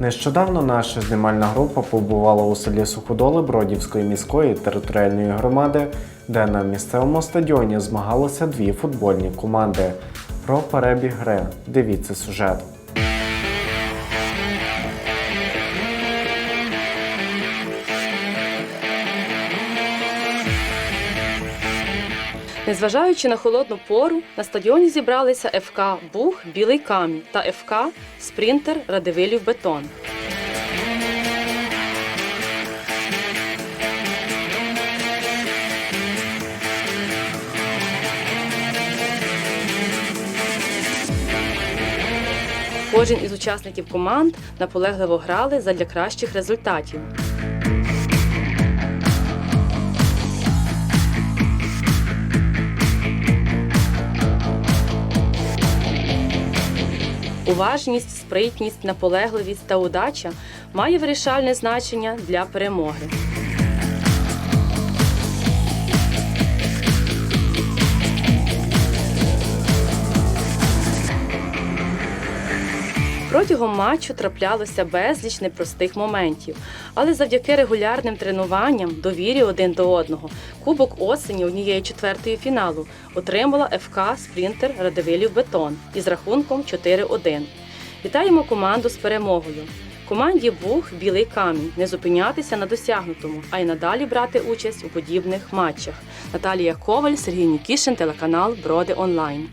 Нещодавно наша знімальна група побувала у селі Суходоли Бродівської міської територіальної громади, де на місцевому стадіоні змагалися дві футбольні команди. Про перебіг гри дивіться сюжет. Незважаючи на холодну пору, на стадіоні зібралися ФК Буг Білий Камінь та ФК Спринтер Радивилів Бетон. Кожен із учасників команд наполегливо грали задля кращих результатів. Уважність, спритність, наполегливість та удача має вирішальне значення для перемоги. Протягом матчу траплялося безліч непростих моментів, але завдяки регулярним тренуванням, довірі один до одного, Кубок осені однієї четвертої фіналу отримала ФК Спринтер Радивилів Бетон із рахунком 4-1. Вітаємо команду з перемогою. Команді Буг Білий камінь не зупинятися на досягнутому, а й надалі брати участь у подібних матчах. Наталія Коваль, Сергій Нікішин, телеканал Броди Онлайн.